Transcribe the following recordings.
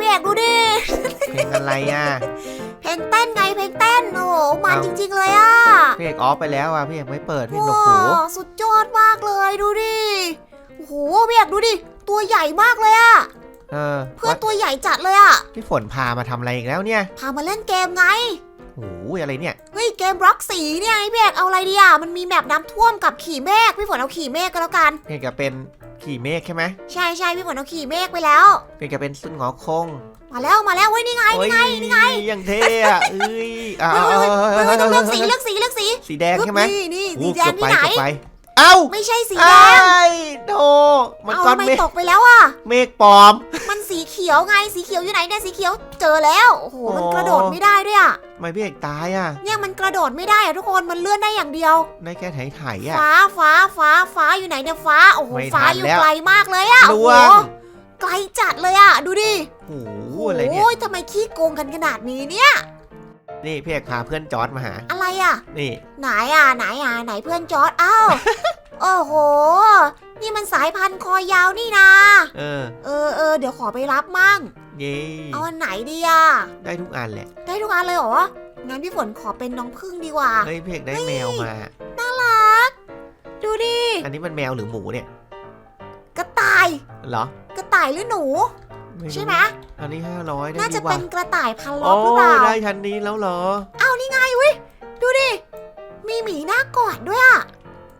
พี่เอกดูดิ เพลงอะไรอะ เพลงเต้นไงเพลงเต้นโอ้โหมันเอ้าจริง ๆ เลยอะพี่เอกออฟไปแล้วอะพี่เอกไม่เปิดพี่โอ้หนวกหูสุดยอดมากเลยดูดิโอ้โหพี่เอกดูดิ ตัวใหญ่มากเลยอะเออเพื่อนว่าตัวใหญ่จัดเลยอะพี่ฝนพามาทำอะไรอีกแล้วเนี่ย พามาเล่นเกมไงโอ้ยอะไรเนี่ย เฮ้ยเกมบล็อกสีเนี่ยไอ้พี่เอกเอาอะไรดีอะมันมีแมปน้ำท่วมกับขี่เมฆพี่ฝนเอาขี่เมฆก็แล้วกันพี่เอกจะเป็น ขี่เมฆใช่ไหมใช่ใช่พี่ฝนเอาขี่เมฆไปแล้ว เป็นกจะเป็นสุนหงอคง มาแล้วมาแล้วเว้ยนี่ไงนี่ไงนี่ไงยังเท่อะเอ้ยอ่าเฮ้ยเฮ้ยเฮ้ยเฮ้ยต้องเลือกสีเลือกสีเลือกสีสีแดงใช่ไหมนี่นี่สีแดงที่ไหนเอบไปเอ้าไม่ใช่สีแดงโธมันเอาก้อนเมฆตกไปแล้วอะเมฆปลอม สีเขียวไงสีเขียวอยู่ไหนเนี่ยสีเขียวเจอแล้วโอ้โหมันโอ้กระโดดไม่ได้ด้วยอะทำไมพี่เอกตายอะ เนี่ยมันกระโดดไม่ได้อะทุกคนมันเลื่อนได้อย่างเดียวได้แค่ไถไถๆอะ ฟ้าฟ้าฟ้าฟ้าอยู่ไหนเนี่ยฟ้าโอ้โหไม่ฟ้าทันอยู่แล้ว ไกลมากเลยอะโอ้ล่โหวงไกลจัดเลยอะดูดิโอ้โหอะไรเนี่ย โอ้ยทำไมขี้โกงกันขนาดนี้เนี่ย นี่พี่เอกพาเพื่อนจอร์ดมาหา อะไรอะ นี่ ไหนอะไหนอะไหนเพื่อนจอร์ดอ้าว โอ้โห นี่มันสายพันธุ์คอยาวนี่นะ เออ เออเออเดี๋ยวขอไปรับมั่ง เย้เอาอันไหนดีอะได้ทุกอันแหละ ได้ทุกอันเลยเหรอ งั้นพี่ฝนขอเป็นน้องพึ่งดีกว่า เฮ้ยพี่เอกได้แมวมา น่ารัก ดูดิ อันนี้มันแมวหรือหมูเนี่ย กระต่าย เหรอ กระต่ายหรือหนูรู้ใช่ไหมอันนี้ห้าร้อยได้น่าจะดีว่เป็นกระต่ายพันล้โอ้อหรือเปล่าได้ชั้นนี้แล้วเหรอ เอานี่ไงวิดูดิ มีหมีหน้ากอดด้วยอะ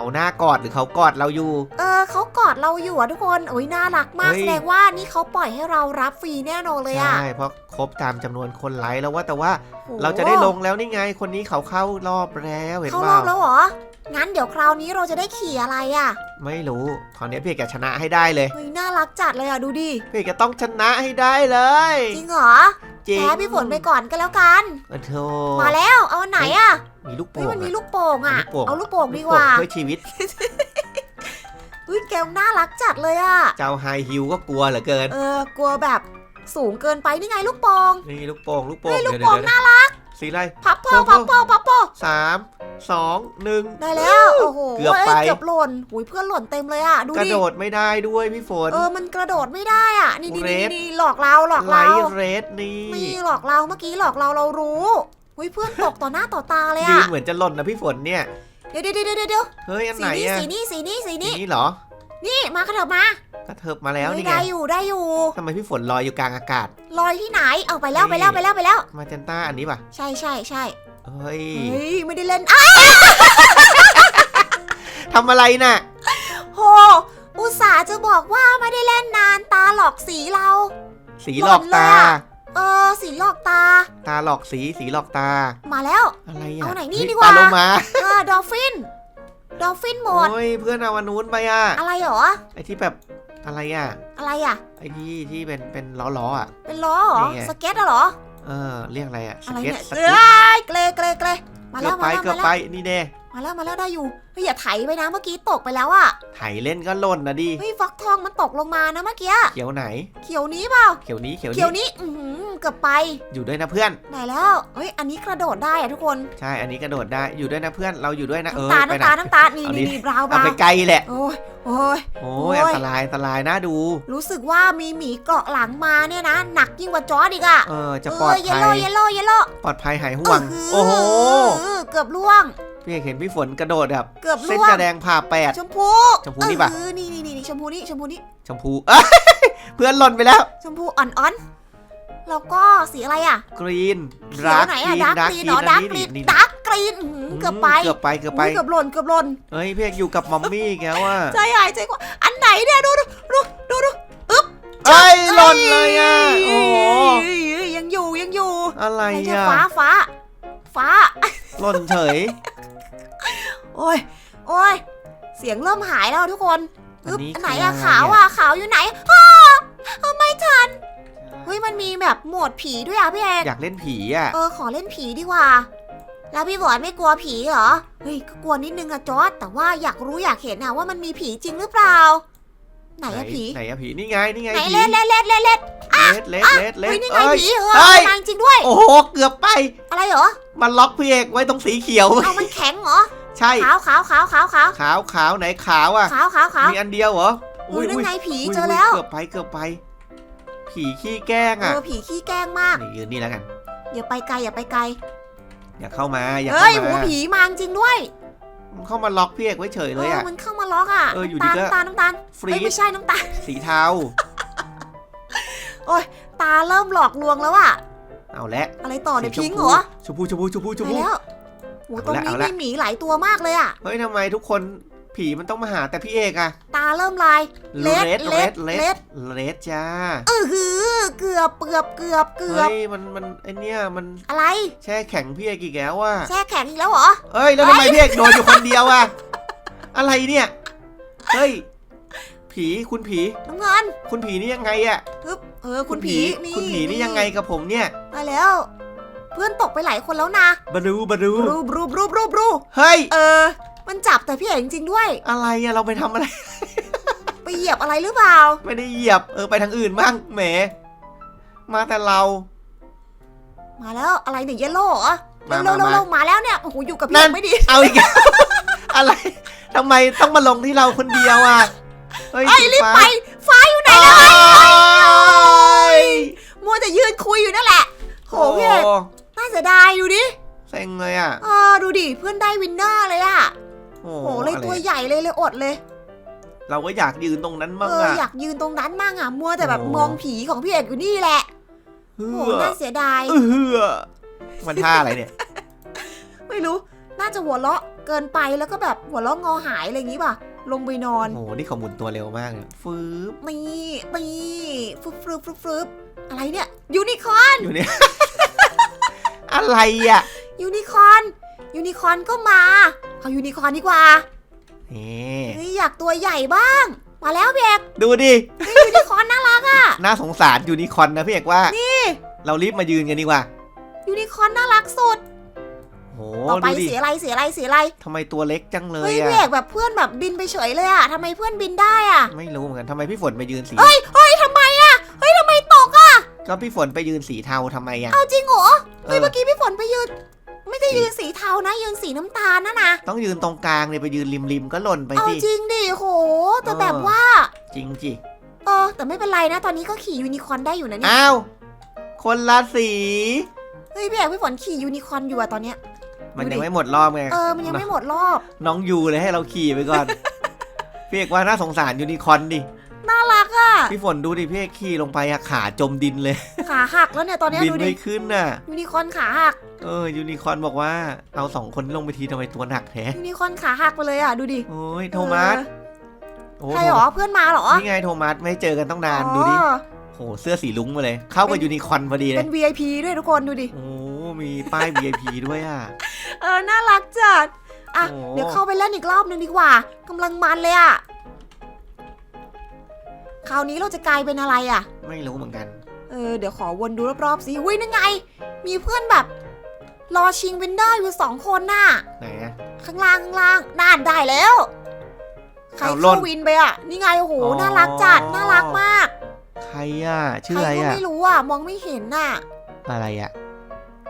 เขาหน้ากอดหรือเขากอดเราอยู่ เออเขากอดเราอยู่อะทุกคนโอ้ยน่ารักมากเฮ้ย แสดงว่านี่เขาปล่อยให้เรารับฟรีแน่นอนเลยอะใช่เพราะครบตามจำนวนคนไลค์แล้วว่าแต่ว่าโอ้โหเราจะได้ลงแล้วนี่ไงคนนี้เขาเข้ารอบแล้วเห็นเข้าเปรอล่าบแล้วเหรอ งั้นเดี๋ยวคราวนี้เราจะได้ขี่อะไรอะไม่รู้คราวนี้พี่เอกจะชนะให้ได้เลย เฮ้ยน่ารักจัดเลยอะดูดิ พี่เอกจะต้องชนะให้ได้เลยจริงเหรอจริงแพ้พี่ฝนไปก่อนก็แล้วกันโอ้โธมาแล้วเอาอันไหนอะมีลูกเฮ้โป่ยงมันมีอะลูกโป่งอะลูกโป่งเอาลูกโป่งดีกว่าลูโป่งเพื่อชีวิตเฮ้ยเกมน่ารักจัดเลยอะ เจ้าไฮฮิวก็กลัวเหลือเกิน เออกลัวแบบสูงเกินไปนี่ไงลูกโป่งนี่ลูกโป่งลูกโป่งเฮ้ยลูกเดี๋ยวโป่งเดี๋ยวน่ารัก สีอะไรพับโพโป่พังบโพพับโพสามสองหนึ่งได้แล้ว โอ้โห เกือบไปเกือบหล่นหุยเพื่อนหล่นเต็มเลยอะ ดูกระดิโดดไม่ได้ด้วยพี่ฝน เออ มันกระโดดไม่ได้อะ นี่นี่เรนี่ดนี่หลอกเราหลอกไลเราท์เรดนี่นี่หลอกเราเมื่อกี้หลอกเราเรารู้หุยเพื่อนตกต่อหน้าต่อตาเลยยือะนเหมือนจะหล่นนะพี่ฝนเนี่ย เดี๋ยวเดี๋ยวเดี๋ยวเดี๋ยวเฮ้ยอันสีไหนนี้อะสีนี้สีนี้สีนี้นี่เหรอ นี่มากระเถิบมาก็เถิบมาแล้วเฮ้ยนี่ไงได้อยู่ได้อยู่ทำไมพี่ฝนลอยอยู่กลางอากาศ ลอยที่ไหนเอาไปแล้วนี่ไปแล้วไปแล้วไปแล้ว มาเจนต้าอันนี้ป่ะ ใช่ใช่ใช่เฮ้ยเฮ้ยไม่ได้เล่นอ้าวทำอะไรน่ะโหอุตส่าห์จะบอกว่าไม่ได้เล่นนานตาหลอกสีเรา สีหลอกตาหล่นเลยอะเออ สีหลอกตา ตาหลอกสีสีหลอกตา มาแล้ว อะไรอะเอาไหนนี่ฮ้ยดีกว่าปลาโลมาเออดอลฟิน ดอลฟินหมด โอ้ยเพื่อนเอาอันนู้นไปอะ อะไรเหรอ ไอที่แบบอะไรอะ อะไรอะ ไอที่ที่เป็นเป็นล้อล้อๆอะ เป็นล้อเหรอนี่ไงสเก็ตอะเหรอ เออเรียกอะไรอะสอะไรเก็ตเนี่ยสเอ้เก็ตยเกรเกรเกรมาเกืแล้อวบไปมาแล้วเกือบมาไปแล้วนี่เน่ มาแล้วมาแล้วได้อยู่เฮ้ยอย่าไถไปนะเมื่อกี้ตกไปแล้วอะไถเล่นก็หล่นนะดิเฮ้ยฟักทองมันตกลงมานะเมื่อกี้เขียวไหน เขียวนี้เปล่าเขียวนี้เขียวเขียวนี้ นี้อือหือเกือบไปอยู่ด้วยนะเพื่อนไหนแล้วเฮ้ยอันนี้กระโดดได้อะทุกคนใช่อันนี้กระโดดได้อยู่ด้วยนะเพื่อนเราอยู่ด้วยนะเออน้ำตาไปน้ำไหนตาน้ำตานี่เอาดิ นี่นี่บราวน์บเอาราวไปน์ไกลแหละ โอ้ยโอ้ย โอ้โอ้ยยอันตรายอันตรายน่าดู รู้สึกว่ามีหมีเกาะหลังมาเนี่ยนะ หนักยิ่งกว่าจอร์ดอีกอะเออจะปลอดเยลภัโล่ยเยลโล่เยลโล่ปลอดภัยหายห่วง โอ้โห เกือบล่วง พี่เอกเห็นพี่ฝนกระโดดแบบเกือบเส้นล่วงกระแดงผ่าแปด ชมพูชมพูนี่ปะ เออนี่นี่นี่ชมพูนี่ชมพูนี่ชมพูเอ้ยเพื่อนหล่นไปแล้วชมพูอ่อนๆแล้วก็สีอะไรอะกรีนเขีดายวร์กไหนกรีอะนดาร์กดาร์กกรีกนรีเหรอนอัดานร์กนี้กรีนนี่ดาร์กกรีนอื้อหือเกือบไปเกือบไปเกือบไปอุ๊ยเกือบหล่นเกือบหล่นเฮ้ยพี่เอกอยู่กับมัมมี่แกว่าใจหายใจกว่าอันไหนเนี่ยดูดูดูดูดูเอ้ยหล่นเลยอะโอ้โหเอ้ยยังอยู่ยังอยู่อะไรไม่ใช่อะฟ้าฟ้าฟ้า หล่นเฉย โอ้ยโอ้ยเสียงเริ่มหายแล้วทุกคนอัอึ๊บนนี้อันไหนคืออะอะไรขาวอะอะขาวอยู่ไหนอ้าเอาไม่ทันเฮ้ยมันมีแบบโหมดผีด้วยอะพี่เอกอยากเล่นผีอะเออขอเล่นผีดีกว่า แล้วพี่บอยไม่กลัวผีเหรอเฮ้ยก็กลัวนิดนึงอะจอร์ดแต่ว่าอยากรู้อยากเห็นอะว่ามันมีผีจริงหรือเปล่า ไหนอะผีไหนอะผีนี่ไงนี่ไงไหนผีเล่นเล่นเล่นเล่นเล่นเลสเลสเลสเลเฮ้สยนี่ไงเอ้ยผีเอเอ้อยนางจริงด้วย โอ้โหเกือบไป อะไรเหรอมันล็อกพี่เอกไว้ตรงสีเขียวเอามันแข็งเหรอ ใช่ ขาวขาวขาวขาวขาวขาวขาวไหนขาวอะ ขาวขาวขาวมีอันเดียวเหรอ อุ้ยนั่นไงผียเจอแล้ว เกือบไปเกือบไป ผีขี้แกล้งเออะอผีขี้แกล้งมากนี่ยืนนี่แล้วกัน อย่าไปไกลอย่าไปไกล อย่าเข้ามาอย่าเฮ้เข้ายหูมาผีมาจริงด้วยมันเข้ามาล็อกพี่เอกไว้เฉยเลยเออะอมันเข้ามาล็อกอะเอออยู่ดีน้ำตาลก็น้ำตาลฟน้ำตาลรีเอ้ยไม่ดใช่น้ำตาล สีเทาตาเริ่มหลอกลวงแล้วอะเอาละ อะไรต่อเนี่ยสีพิงค์เหรอชมพูชมพูชมพูชมไปพูแล้ว โหตรงเอาละนี้เอาละมีหมีหลายตัวมากเลยอะเฮ้ยทำไมทุกคนผีมันต้องมาหาแต่พี่เอกอะตาเริ่มลายเล Red ดเลด Red เล Red ดเลดจ้า เออหือเกือบเกือบเกือบเกือบเฮ้ยมันมันไอเนี้ยมันอะไร แช่แข็งพี่เอกอีกแล้วว่ะแช่แข็งอีกแล้วเหรอเอ้ยแล้วทำไมพี่เอกโดนอยู่คนเดียวอะอะไรเนี่ยเฮ้ยผีคุณผีน้ำเงินคุณผีนี่ยังไงอะฮึบเออคุณผีนี่คุณผีนี่ยังไงกับผมเนี่ยมาแล้วเพื่อนตกไปหลายคนแล้วนะบารูบารูรูบรูบรูบรูบรูเฮ้ย เออ มันจับแต่พี่เอกจริงๆด้วย อะไรอะเราไปทำอะไร ไปเหยียบอะไรหรือเปล่า ไม่ได้เหยียบ เออไปทางอื่นบ้างแหม มาแต่เรา มาแล้วอะไรเนี่ยเยลโล่เหรอมาเร็วๆมาเร็วๆมาแล้วเนี่ยโอ้โหอยู่กับพี่นั่เอนกไม่ดี เอาอีกแล้ว อะไรทำไมต้องมาลงที่เราคนเดียวอะเฮ้ยเอ้ยสีรีบฟ้าไปฟ้าอยู่ไหนโอ้แล้วยมัวแต่ยืนคุยอยู่นั่นแหละ โหพี่เอกน่า เสียดายดูดิเซ็งเลยอะเออดูดิเพื่อนได้วินเนอร์เลยอะโอ้โหเลยอะไรตัวใหญ่เลยเลยอดเลย เราก็อยากยืนตรงนั้นบ้างเอออะอยากยืนตรงนั้นมั่งอะมัวแต่แบบโอ้มองผีของพี่เอกอยู่นี่แหละเฮืโหอน่าเสียดายเฮือมันท่าอะไรเนี่ย ไม่รู้น่าจะหัวเราะเกินไปแล้วก็แบบหัวเราะงอหายอะไรอย่างงี้ป่ะลงไปนอนโอ้โหนี่เขาหมุนตัวเร็วมากเลยฟืบนี่นี่ฟึบฟึบฟึบฟึบอะไรเนี่ยยูนิคอร์นอยู่เนี่ย อะไรอะยูนิคอร์นยูนิคอร์นก็มา เอายูนิคอร์นดีกว่านี่เฮ้ยอยากตัวใหญ่บ้าง มาแล้วพี่เอกดูดิยูนิคอร์นน่ารักอะน่าสงสารยูนิคอร์นนะพี่เอกว่านี่ เรารีบมายืนกันดีกว่ายูนิคอร์นน่ารักสุดโหต่อไปดูดิเสียอะไรเสียอะไรเสียอะไรทำไมตัวเล็กจังเลเฮ้ยยพี่อะเอกแบบเพื่อนแบบบินไปเฉยเลยอะทำไมเพื่อนบินได้อะไม่รู้เหมือนกันทำไมพี่ฝนไปยืนสีเฮ้ยเฮ้ยทำไมอะเฮ้ยทำไมตกอะก็พี่ฝนไปยืนสีเทาทำไมอะเอาจริง เหรอเอเฮ้ยอเมื่อกี้พี่ฝนไปยืน ไม่ได้ยืนสีเทานะ ยืนสีน้ำตาลนะนะต้องยืนตรงกลางเนี่ยไปยืนริมริมๆก็หล่นไปเอาสิ จริงดิโห แต่เออแบบว่า จริงจิเออ แต่ไม่เป็นไรนะ ตอนนี้ก็ขี่ยูนิคอร์นได้อยู่นะเนี่ยอ้าวคนละสีเฮ้ยพี่เอกพี่ฝนขี่ยูนิคอร์นอยู่อะตอนเนี้ย มันดูดิ ยังไม่หมดรอบไงเออมันยังไม่หมดรอบ น้องยูเลยให้เราขี่ไปก่อนพี่เอกว่าน่าสงสารยูนิคอร์นดิน่ารัก อะพี่ฝนดูดิพี่เอกขี่ลงไปอะขาจมดินเลยขาหักแล้วเนี่ยตอนเนี้ยบินดูดิไม่ขึ้นน่ะ ยูนิคอร์นขาหักเออยูนิคอร์นบอกว่าเอาสองคนนี้ลงไปทีทำไมตัวหนักแท้ยูนิคอร์นขาหักไปเลยอะดูดิโอ้ยโทมัสเออโอ้ใครเหรอเพื่อนมาเหรอนี่ไงโทมัสไม่เจอกันต้องนานดูดิอ๋อโหเสื้อสีลุ้งมาเลย เข้ากับยูนิคอร์นพอดีเลเป็ยน VIP ด้วยทุกคนดูดิ โอ้มีป้าย VIP ด้วยอะ เออ น่ารักจัด อะ โอ้ เดี๋ยวเข้าไปเล่นอีกรอบนึงดีกว่า กำลังมันเลยอะ คราวนี้เราจะกลายเป็นอะไรอะไม่รู้เหมือนกัน เออเดี๋ยวขอวนดูรอบๆสิอุ้ยนั่นไง มีเพื่อนแบบ รอชิงวินเดอร์อยู่สองคนน่ะ ไหนอะ ข้างล่างข้างล่างน่านได้แล้ว ใครเอาหล่เข้านวินไปอะ นี่ไงโอ้โหอ๋อ น่ารักจัดน่ารักมาก ใครอะชื่อใครอะไรก็อะไม่รู้อะ มองไม่เห็นน่ะ อะไรอะ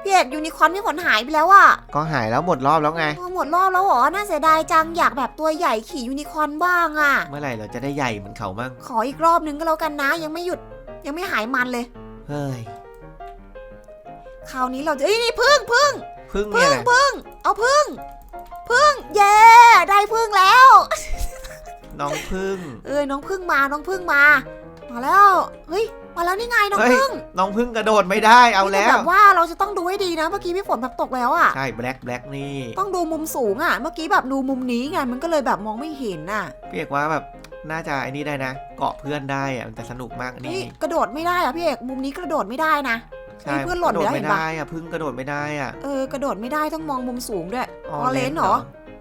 พี่เอกยูนิคอร์นพี่ฝนหายไปแล้วอะก็หายแล้วหมดรอบแล้วไง พอหมดรอบแล้วเหรอ น่าเสียดายจังอยากแบบตัวใหญ่ขี่ยูนิคอร์นบ้างอะเมื่อไหร่เราจะได้ใหญ่เหมือนเขาบ้างขออีกรอบนึงก็แล้วกันนะ ยังไม่หยุดยังไม่หายมันเลย เฮ้ยคราวนี้เราจะเอ้ยนี่พึ่งพึ่งพึ่งเนี่พึ่ยงแหละพึ่งเอาพึ่งพึ่งเย้ได้พึ่งแล้ว น้องพึ่งเอ้ยน้องพึ่งมาน้องพึ่งมามาแล้วเฮ้ย มาแล้วนี่ไงน้องเฮ้ย พึ่งน้องพึ่งกระโดดไม่ได้เอานี่แล้ต่วแบบว่าเราจะต้องดูให้ดีนะ เมื่อกี้พี่ฝนแบบตกแล้วอะใช่แบล็คแบล็คนี่ต้องดูมุมสูงอะเมื่อกี้แบบดูมุมนี้ไง มันก็เลยแบบมองไม่เห็นน่ะ พี่เอกว่าแบบน่าจะไอ้นี่ได้นะ เกาะเพื่อนได้อะมันจะสนุกมากนี่นี่กระโดดไม่ได้อะพี่เอก มุมนี้กระโดดไม่ได้นะ ใช่เฮ้ยเพื่อนหล่นกระโดดไปแล้วไม่เห็นปะ ได้อะพึ่งกระโดดไม่ได้อะเออกระโดดไม่ได้ต้องมองมุมสูงด้วยอออเรนจ์เหรอ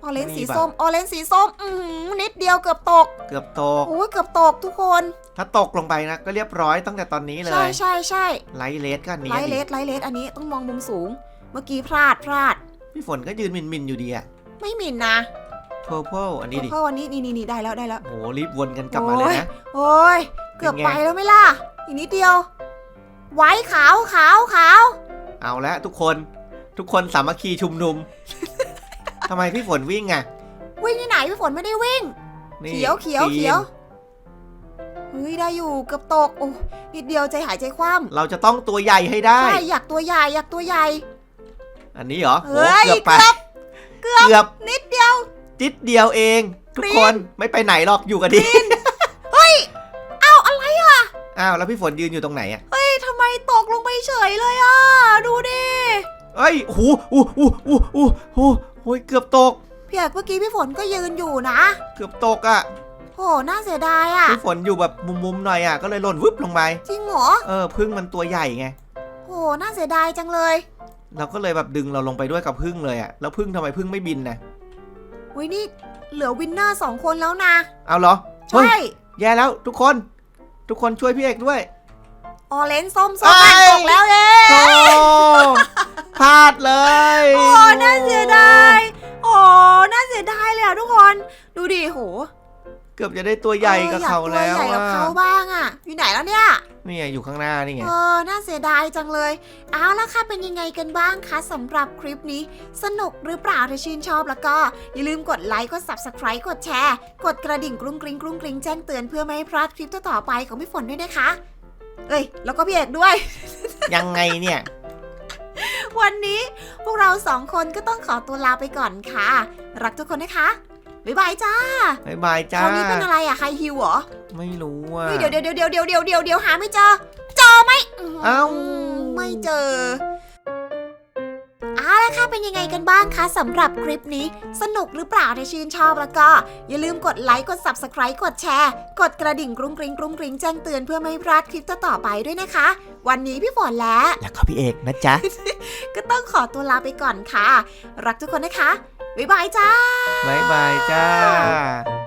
ออเรนจ์นี่สีปะส้ม ออเรนจ์สีส้ม อือหือนิดเดียวเกือบตก เกือบตก โอ้ยเกือบตกทุกคน ถ้าตกลงไปนะก็เรียบร้อยตั้งแต่ตอนนี้เลใช่ยใช่ใช่ไลท์เลสก็อันนี้ไลดิท์เลสไลท์เลสอันนี้ต้องมองมุมสูง เมื่อกี้พลาดพลาด พี่ฝนก็ยืนมินมินๆอยู่ดีอะไม่หมิ่นนะ purple อันนี้ดิเพราะวันนี้นี่นี่นี่ได้แล้วได้แล้วโหรีบวนกันกลับมาเลยนะ โอ้ยเกือบเป็นไง ไปแล้วไหม่ล่ะ อีกนิดเดียว ไว้ขาวขาวขาว เอาละทุกคนทุกคนสามัคคีชุมนุม ทำไมพี่ฝนวิ่งอะวิ่งที่ไหนพี่ฝนไม่ได้วิ่ง นี่เขียวเขียวจีนเขียวเฮ้อุ้ยได้อยู่เกือบตกโอ้นิดเดียวใจหายใจคว่เราจะต้องตัวใหญ่ให้ำได้ ใช่อยากตัวใหญ่อยากตัวใหญ่ อันนี้เหรอเฮ้โอ้ยเกือบไป เกือบเกือบ นิดเดียว จิดเดียวเอง ทุกกรี๊ด คนไม่ไปไหนหรอกอยู่กันดีเฮ้ยเอาอะไรอะอ้าวแล้วพี่ฝนยืนอยู่ตรงไหนอะเฮ้ยทำไมตกลงไปเฉยเลยอะดูดิเอ้ยโอ้โหโอ้โหโอ้โหโอ้โหโอ้โหเกือบตกพี่เอกเมื่อกี้พี่ฝนก็ยืนอยู่นะ เกือบตกอะ โหน่าเสียดายอะพี่ฝนอยู่แบบมุมๆหน่อยอะก็เลยหล่นวึบลงไป จริงเหรอ เออพึ่งมันตัวใหญ่ไงโหน่าเสียดายจังเลย เราก็เลยแบบดึงเราลงไปด้วยกับพึ่งเลยอะ แล้วพึ่งทำไมพึ่งไม่บินนะอุ้ยนี่เหลือวินเนอร์สองคนแล้วนะ เอาเหรอเฮ้ยใช่ แย่แล้วทุกคน ทุกคนช่วยพี่เอกด้วย ออเรนจ์ส้มส้มเอ้ย ตกแล้วเย้โอ้พลาดเลยโอ้น่าเสียดาย โอ้น่าเสียดายเลยอะทุกคน ดูดิโห เกือบจะได้ตัวใหญ่กับเขาแล้วอออยากตัวใหญ่กับอะเขาบ้างอะ อยู่ไหนแล้วเนี่ย นี่ไงอยู่ข้างหน้านี่ไง เออ น่าเสียดายจังเลย เอาละค่ะ เป็นยังไงกันบ้างคะสำหรับคลิปนี้ สนุกหรือเปล่าถ้าชื่นชอบแล้วก็ อย่าลืมกดไลค์กด subscribe กดแชร์ กดกระดิ่งกรุ้งกริ้งกรุ้งกริ้งแจ้งเตือนเพื่อไม่ให้พลาดคลิปต่อๆไปของพี่ฝนด้วยนะคะ เอ้ย แล้วก็พี่เอกด้วย ยังไงเนี่ย วันนี้พวกเราสองคนก็ต้องขอตัวลาไปก่อนค่ะ รักทุกคนนะคะ บ๊ายบายจ้าบ๊ายบายคจ้าราวนี้เป็นอะไรอะใครฮิวเหรอ ไม่รู้อะเฮ้ยเดี๋ยวเดี๋ยวเดี๋ยวเดี๋ยวเดี๋ยวเดี๋ยวเดี๋ยวหาไม่เจอ เจอไหมเอ้าไม่เจอเอาละค่ะ เป็นยังไงกันบ้างคะสำหรับคลิปนี้ สนุกหรือเปล่าถ้าชื่นชอบแล้วก็ อย่าลืมกดไลค์ กด subscribe กดแชร์ กดกระดิ่งกรุ้งกริ้งกรุ้งกริ้งแจ้งเตือนเพื่อไม่ให้พลาดคลิปต่อๆไปด้วยนะคะ วันนี้พี่ฝนและแล้วก็พี่เอกนะจ๊ะ ก็ต้องขอตัวลาไปก่อนค่ะ รักทุกคนนะคะ บ๊ายบายจ้า บ๊ายบายจ้า